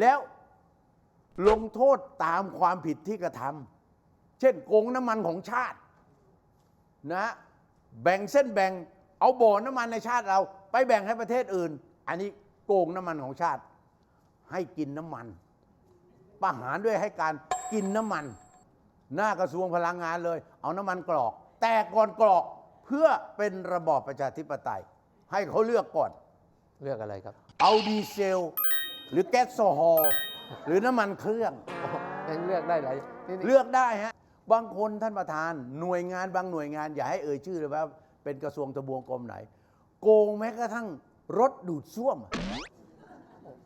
แล้วลงโทษตามความผิดที่กระทำเช่นโกงน้ำมันของชาตินะแบ่งเส้นแบ่งเอาบ่อน้ำมันในชาติเรา ไปแบ่งให้ประเทศอื่น อันนี้โกงน้ำมันของชาติ ให้กินน้ำมันประหารด้วยให้การกินน้ำมัน หน้ากระทรวงพลังงานเลย เอาน้ำมันกรอก แต่ก่อนกรอกเพื่อเป็นระบอบประชาธิปไตย ให้เขาเลือกก่อน เลือกอะไรครับ เอาดีเซล หรือแก๊สโซฮอล์หรือน้ำมันเครื่อง ยังเลือกได้หลายนี่นี่เลือกได้ฮะ บางคนท่านประธานหน่วยงานบางหน่วยงาน อย่าให้เอ่ยชื่อเลยว่า เป็นกระทรวงทบวงกรมไหน โกงแม้กระทั่งรถดูดซ่วม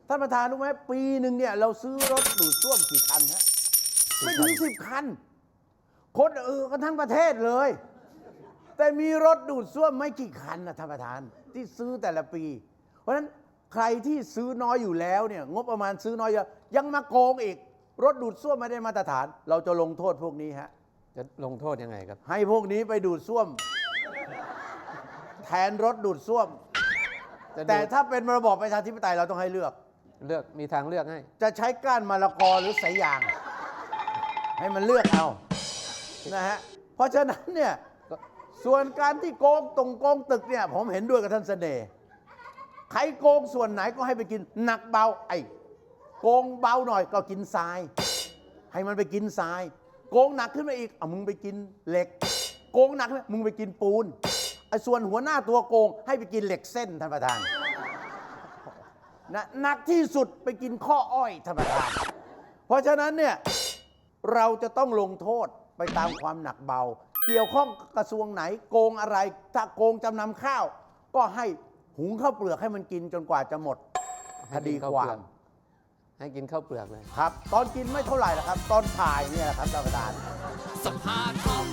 ท่านประธานรู้ไหมปีหนึ่งเนี่ยเราซื้อรถดูดซ่วมกี่คันฮะไม่ถึงสิบคัน คนเออกันทั้งประเทศเลย แต่มีรถดูดซ่วมไม่กี่คันนะท่านประธาน ที่ซื้อแต่ละปี เพราะฉะนั้น ใครที่ซื้อน้อยอยู่แล้วเนี่ยงบประมาณซื้อน้อยเยอะยังมาโกงอีก รถดูดซ่วมไม่ได้มาตรฐาน เราจะลงโทษพวกนี้ฮะ จะลงโทษยังไงครับ ให้พวกนี้ไปดูดซ่วม แทนรถดูดซ่วม จะดูแต่ถ้าเป็นระบอบประชาธิปไตยเราต้องให้เลือก เลือกมีทางเลือกให้ จะใช้ก้านมะละกอหรือสายยาง ให้มันเลือกเอานะฮะเพราะฉะนั้นเนี่ยส่วนการที่โกงตรงโกงตึกเนี่ยผมเห็นด้วยกับท่านเสน่ห์ ใครโกงส่วนไหนก็ให้ไปกินหนักเบาไอ้โกงเบาหน่อยก็กินทราย ให้มันไปกินทราย โกงหนักขึ้นมาอีกเอามึงไปกินเหล็ก โกงหนักขึ้นมามึงไปกินปูนไอ้ส่วนหัวหน้าตัวโกง ให้ไปกินเหล็กเส้นท่านประธานนะหนักที่สุดไปกินข้ออ้อยท่านประธาน เพราะฉะนั้นเนี่ยเราจะต้องลงโทษไปตามความหนักเบา เกี่ยวข้องกระทรวงไหนโกงอะไร ถ้าโกงจำนำข้าว ก็ให้ หุงข้าวเปลือกให้มันกินจนกว่าจะหมดคให้กิดีนข้าวควาเปลือมกให้กินข้าวเปลือกเลย ครับ ตอนกินไม่เท่าไหร่ละครับ ตอนถ่ายเนี่ยแหละครับท่านประธานสภาทอง